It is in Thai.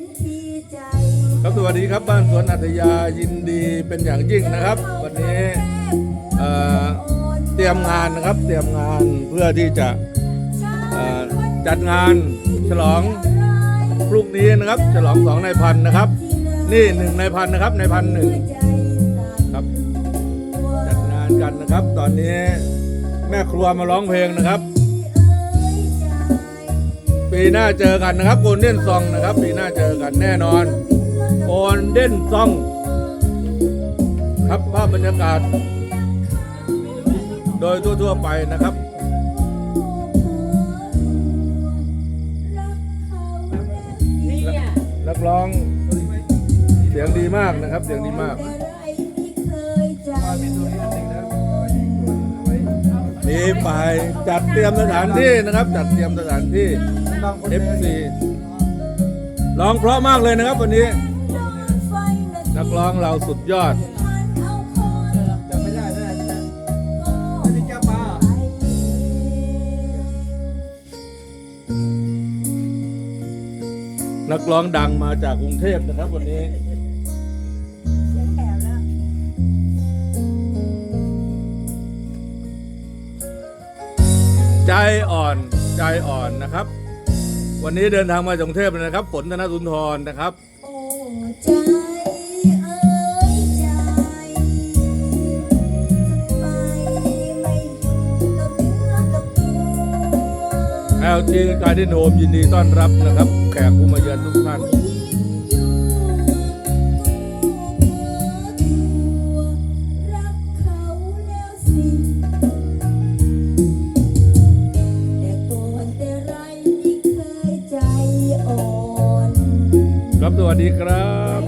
นทีใจครับสวัสดีครับบ้านสวนอัธยายินดีเป็นอย่างยิ่งนะครับ วันนี้เตรียมงานนะครับเตรียมงานเพื่อที่จะจัดงานฉลองพรุ่งนี้นะครับ ฉลองสองในายพันนะครับ นี่หนึ่งในายพันนะครับในายพันหนึ่งครับจัดงานกันนะครับ ตอนนี้แม่ครัวมาร้องเพลงนะครับ ปีหน้าเจอกันนะครับโกลเด้นซองนะครับ ปีหน้าเจอกันแน่นอนโกลเด้นซอง ครับภาพบรรยากาศ โดยทั่วๆไปนะครับนักร้องเสียงดีมากนะครับ เสียงดีมาก มีฝ่ายจัดเตรียมสถานที่นะครับ จัดเตรียมสถานที่ FC ร้องเพราะมากเลยนะครับวันนี้ นักร้องเราสุดยอด จำไม่ได้ได้นะอันนี้แก้วปลานักร้องดังมาจากกรุงเทพนะครับวันนี้ ใจอ่อนใจอ่อนนะครับ วันนี้เดินทางมาจากกรุงเทพเลยนะครับฝนธนสุนทรนะครับโอ้ใจเอ้ยใจไปไม่อยู่กับเนื้อกับตัว LG การ์ดินโฮมยินดีต้อนรับนะครับ แขกผู้มาเยือน ครับสวัสดีครับ